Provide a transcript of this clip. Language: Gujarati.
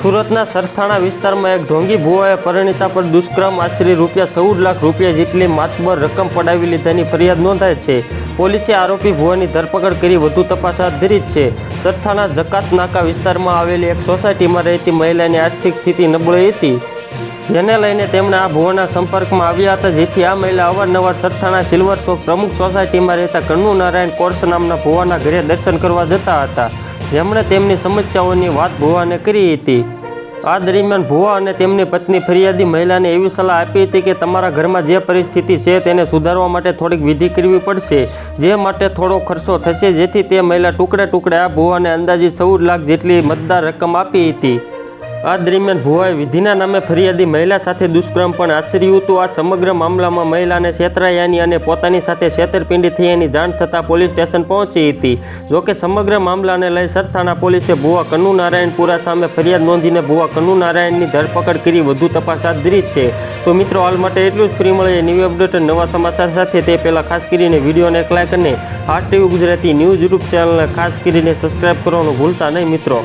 સુરતના સરથાણા વિસ્તારમાં એક ઢોંગી ભુવાએ પરિણીતા પર દુષ્કર્મ આશરે રૂપિયા ચૌદ લાખ રૂપિયા જેટલી માતબર રકમ પડાવી લીધાની ફરિયાદ નોંધાય છે. પોલીસે આરોપી ભુવાની ધરપકડ કરી વધુ તપાસ હાથ ધરી છે. સરથાણા જકાત નાકા વિસ્તારમાં આવેલી એક સોસાયટીમાં રહેતી મહિલાની આર્થિક સ્થિતિ નબળી હતી. જેને લઈને તેમણે આ ભુવાના સંપર્કમાં આવ્યા હતા, જેથી આ મહિલા અવારનવાર સરથાણા સિલ્વર શોક પ્રમુખ સોસાયટીમાં રહેતા કન્નુ નારાયણ કોર્સ નામના ભુવાના ઘરે દર્શન કરવા જતા હતા. જેમણે તેમની સમસ્યાઓની વાત ભુવાને કરી હતી. આ દરમિયાન ભુવા અને તેમની પત્ની ફરિયાદી મહિલાને એવી સલાહ આપી હતી કે તમારા ઘરમાં જે પરિસ્થિતિ છે તેને સુધારવા માટે થોડીક વિધિ કરવી પડશે, જે માટે થોડો ખર્ચો થશે, જેથી તે મહિલા ટુકડે ટુકડે આ ભુવાને અંદાજે ચૌદ લાખ જેટલી મતદાર રકમ આપી હતી. આ દરમિયાન ભુવાએ વિધિના નામે ફરિયાદી મહિલા સાથે દુષ્કર્મ પણ આચર્યું હતું. આ સમગ્ર મામલામાં મહિલાને છેતરાયાની અને પોતાની સાથે છેતરપિંડી થયાની જાણ થતાં પોલીસ સ્ટેશન પહોંચી હતી. જોકે સમગ્ર મામલાને લઈ સરથાણા પોલીસે ભુવા કનુનારાયણપુરા સામે ફરિયાદ નોંધીને ભુવા કનુનારાયણની ધરપકડ કરી વધુ તપાસ હાથ ધરી છે. તો મિત્રો, હાલ માટે એટલું જ. ફ્રી મળે ન્યૂ અપડેટ નવા સમાચાર સાથે. તે પહેલાં ખાસ કરીને વિડીયોને એક લાઇક અને R TV Gujarati news YouTube ચેનલને ખાસ કરીને સબસ્ક્રાઈબ કરવાનું ભૂલતા નહીં મિત્રો.